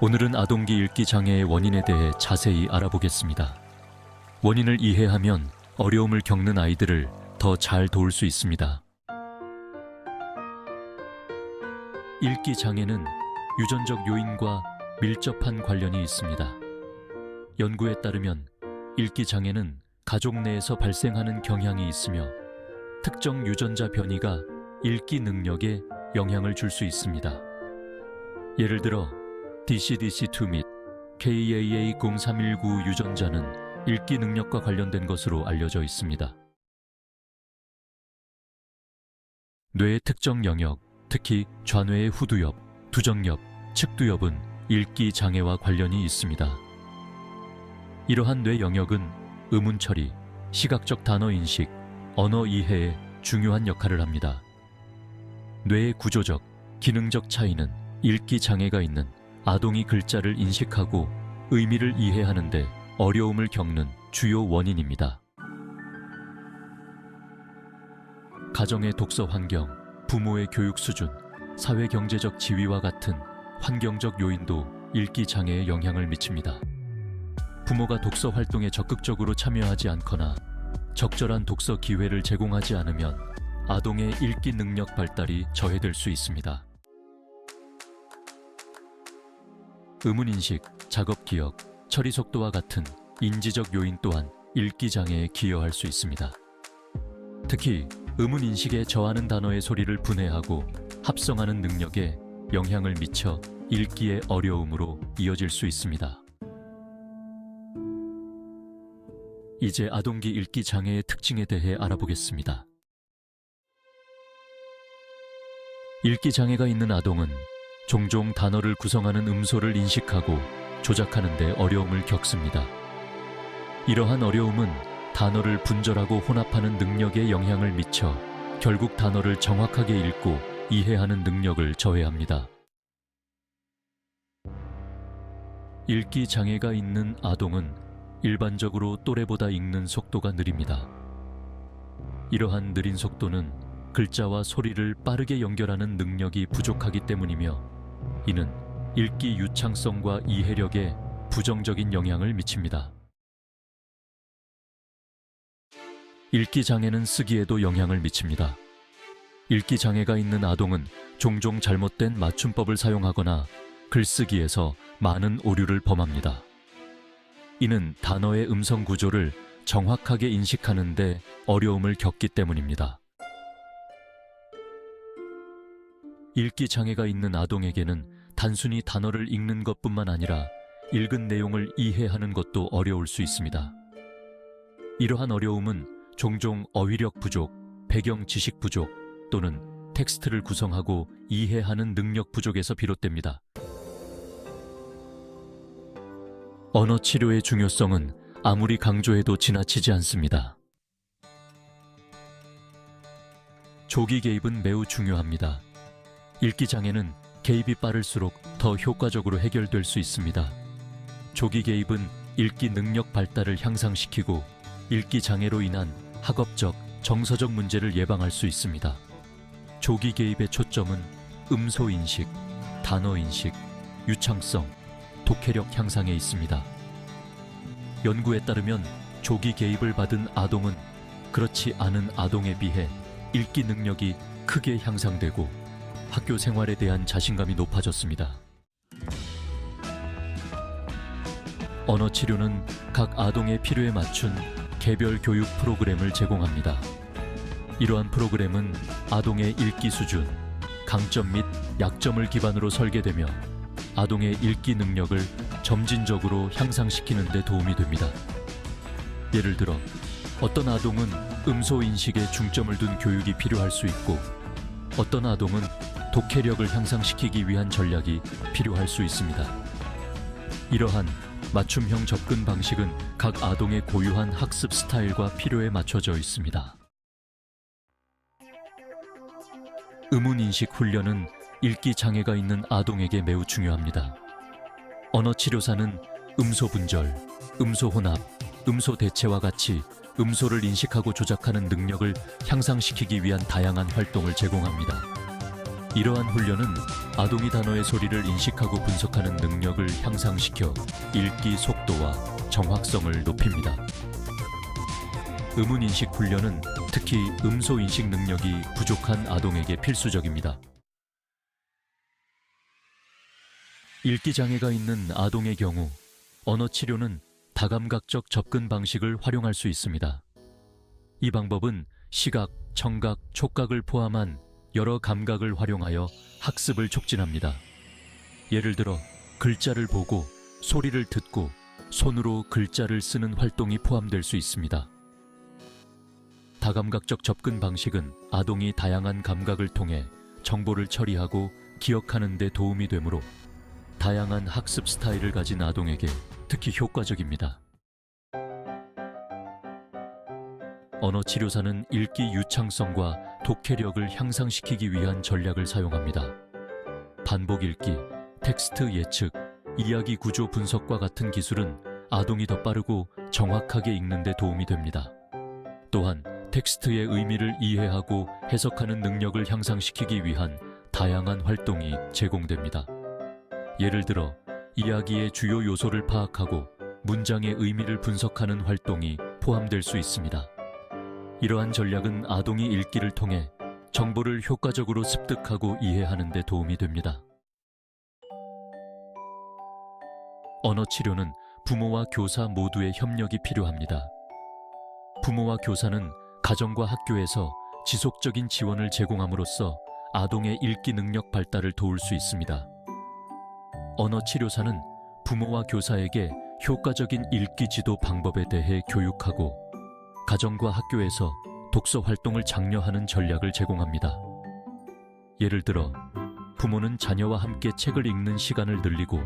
오늘은 아동기 읽기 장애의 원인에 대해 자세히 알아보겠습니다. 원인을 이해하면 어려움을 겪는 아이들을 더 잘 도울 수 있습니다. 읽기 장애는 유전적 요인과 밀접한 관련이 있습니다. 연구에 따르면 읽기 장애는 가족 내에서 발생하는 경향이 있으며 특정 유전자 변이가 읽기 능력에 영향을 줄 수 있습니다. 예를 들어 DCDC2 및 KAA0319 유전자는 읽기 능력과 관련된 것으로 알려져 있습니다. 뇌의 특정 영역, 특히 좌뇌의 후두엽, 두정엽, 측두엽은 읽기 장애와 관련이 있습니다. 이러한 뇌 영역은 의문 처리, 시각적 단어 인식, 언어 이해에 중요한 역할을 합니다. 뇌의 구조적, 기능적 차이는 읽기 장애가 있는 아동이 글자를 인식하고 의미를 이해하는데 어려움을 겪는 주요 원인입니다. 가정의 독서 환경, 부모의 교육 수준, 사회 경제적 지위와 같은 환경적 요인도 읽기 장애에 영향을 미칩니다. 부모가 독서 활동에 적극적으로 참여하지 않거나 적절한 독서 기회를 제공하지 않으면 아동의 읽기 능력 발달이 저해될 수 있습니다. 의문인식, 작업 기억, 처리 속도와 같은 인지적 요인 또한 읽기 장애에 기여할 수 있습니다. 특히 의문인식에 저하는 단어의 소리를 분해하고 합성하는 능력에 영향을 미쳐 읽기의 어려움으로 이어질 수 있습니다. 이제 아동기 읽기 장애의 특징에 대해 알아보겠습니다. 읽기 장애가 있는 아동은 종종 단어를 구성하는 음소를 인식하고 조작하는 데 어려움을 겪습니다. 이러한 어려움은 단어를 분절하고 혼합하는 능력에 영향을 미쳐 결국 단어를 정확하게 읽고 이해하는 능력을 저해합니다. 읽기 장애가 있는 아동은 일반적으로 또래보다 읽는 속도가 느립니다. 이러한 느린 속도는 글자와 소리를 빠르게 연결하는 능력이 부족하기 때문이며 이는 읽기 유창성과 이해력에 부정적인 영향을 미칩니다. 읽기 장애는 쓰기에도 영향을 미칩니다. 읽기 장애가 있는 아동은 종종 잘못된 맞춤법을 사용하거나 글쓰기에서 많은 오류를 범합니다. 이는 단어의 음성 구조를 정확하게 인식하는데 어려움을 겪기 때문입니다. 읽기 장애가 있는 아동에게는 단순히 단어를 읽는 것뿐만 아니라 읽은 내용을 이해하는 것도 어려울 수 있습니다. 이러한 어려움은 종종 어휘력 부족, 배경 지식 부족 또는 텍스트를 구성하고 이해하는 능력 부족에서 비롯됩니다. 언어 치료의 중요성은 아무리 강조해도 지나치지 않습니다. 조기 개입은 매우 중요합니다. 읽기 장애는 개입이 빠를수록 더 효과적으로 해결될 수 있습니다. 조기 개입은 읽기 능력 발달을 향상시키고 읽기 장애로 인한 학업적, 정서적 문제를 예방할 수 있습니다. 조기 개입의 초점은 음소 인식, 단어 인식, 유창성, 독해력 향상에 있습니다. 연구에 따르면 조기 개입을 받은 아동은 그렇지 않은 아동에 비해 읽기 능력이 크게 향상되고 학교 생활에 대한 자신감이 높아졌습니다. 언어 치료는 각 아동의 필요에 맞춘 개별 교육 프로그램을 제공합니다. 이러한 프로그램은 아동의 읽기 수준, 강점 및 약점을 기반으로 설계되며 아동의 읽기 능력을 점진적으로 향상시키는 데 도움이 됩니다. 예를 들어 어떤 아동은 음소 인식에 중점을 둔 교육이 필요할 수 있고 어떤 아동은 독해력을 향상시키기 위한 전략이 필요할 수 있습니다. 이러한 맞춤형 접근 방식은 각 아동의 고유한 학습 스타일과 필요에 맞춰져 있습니다. 의문인식 훈련은 읽기 장애가 있는 아동에게 매우 중요합니다. 언어 치료사는 음소 분절, 음소 혼합, 음소 대체와 같이 음소를 인식하고 조작하는 능력을 향상시키기 위한 다양한 활동을 제공합니다. 이러한 훈련은 아동이 단어의 소리를 인식하고 분석하는 능력을 향상시켜 읽기 속도와 정확성을 높입니다. 음운 인식 훈련은 특히 음소 인식 능력이 부족한 아동에게 필수적입니다. 읽기 장애가 있는 아동의 경우 언어 치료는 다감각적 접근 방식을 활용할 수 있습니다. 이 방법은 시각, 청각, 촉각을 포함한 여러 감각을 활용하여 학습을 촉진합니다. 예를 들어 글자를 보고 소리를 듣고 손으로 글자를 쓰는 활동이 포함될 수 있습니다. 다감각적 접근 방식은 아동이 다양한 감각을 통해 정보를 처리하고 기억하는 데 도움이 되므로 다양한 학습 스타일을 가진 아동에게 특히 효과적입니다. 언어 치료사는 읽기 유창성과 독해력을 향상시키기 위한 전략을 사용합니다. 반복 읽기, 텍스트 예측, 이야기 구조 분석과 같은 기술은 아동이 더 빠르고 정확하게 읽는 데 도움이 됩니다. 또한 텍스트의 의미를 이해하고 해석하는 능력을 향상시키기 위한 다양한 활동이 제공됩니다. 예를 들어 이야기의 주요 요소를 파악하고 문장의 의미를 분석하는 활동이 포함될 수 있습니다. 이러한 전략은 아동이 읽기를 통해 정보를 효과적으로 습득하고 이해하는 데 도움이 됩니다. 언어 치료는 부모와 교사 모두의 협력이 필요합니다. 부모와 교사는 가정과 학교에서 지속적인 지원을 제공함으로써 아동의 읽기 능력 발달을 도울 수 있습니다. 언어 치료사는 부모와 교사에게 효과적인 읽기 지도 방법에 대해 교육하고 가정과 학교에서 독서 활동을 장려하는 전략을 제공합니다. 예를 들어 부모는 자녀와 함께 책을 읽는 시간을 늘리고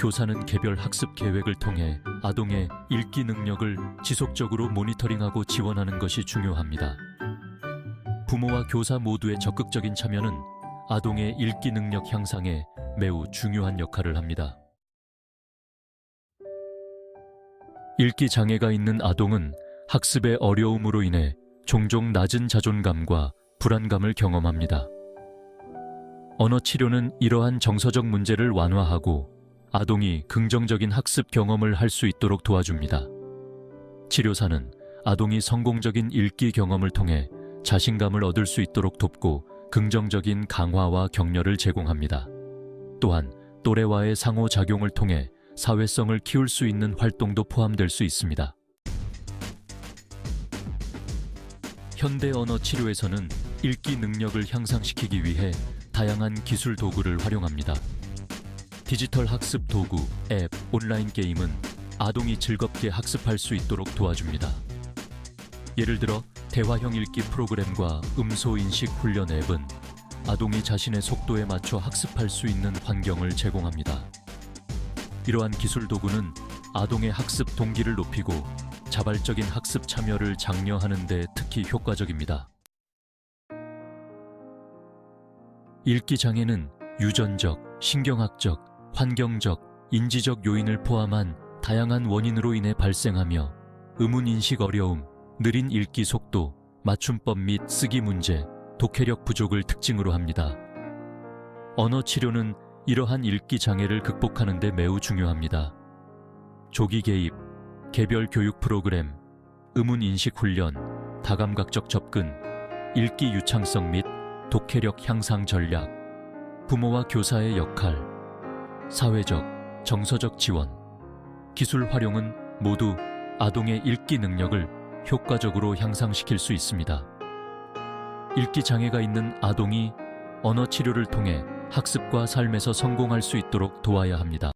교사는 개별 학습 계획을 통해 아동의 읽기 능력을 지속적으로 모니터링하고 지원하는 것이 중요합니다. 부모와 교사 모두의 적극적인 참여는 아동의 읽기 능력 향상에 매우 중요한 역할을 합니다. 읽기 장애가 있는 아동은 학습의 어려움으로 인해 종종 낮은 자존감과 불안감을 경험합니다. 언어 치료는 이러한 정서적 문제를 완화하고 아동이 긍정적인 학습 경험을 할 수 있도록 도와줍니다. 치료사는 아동이 성공적인 읽기 경험을 통해 자신감을 얻을 수 있도록 돕고 긍정적인 강화와 격려를 제공합니다. 또한 또래와의 상호작용을 통해 사회성을 키울 수 있는 활동도 포함될 수 있습니다. 현대 언어 치료에서는 읽기 능력을 향상시키기 위해 다양한 기술 도구를 활용합니다. 디지털 학습 도구, 앱, 온라인 게임은 아동이 즐겁게 학습할 수 있도록 도와줍니다. 예를 들어 대화형 읽기 프로그램과 음소 인식 훈련 앱은 아동이 자신의 속도에 맞춰 학습할 수 있는 환경을 제공합니다. 이러한 기술 도구는 아동의 학습 동기를 높이고 자발적인 학습 참여를 장려하는 데 특히 효과적입니다. 읽기 장애는 유전적, 신경학적, 환경적, 인지적 요인을 포함한 다양한 원인으로 인해 발생하며 의문 인식 어려움, 느린 읽기 속도, 맞춤법 및 쓰기 문제, 독해력 부족을 특징으로 합니다. 언어 치료는 이러한 읽기 장애를 극복하는 데 매우 중요합니다. 조기 개입, 개별 교육 프로그램, 의문 인식 훈련, 다감각적 접근, 읽기 유창성 및 독해력 향상 전략, 부모와 교사의 역할, 사회적, 정서적 지원, 기술 활용은 모두 아동의 읽기 능력을 효과적으로 향상시킬 수 있습니다. 읽기 장애가 있는 아동이 언어 치료를 통해 학습과 삶에서 성공할 수 있도록 도와야 합니다.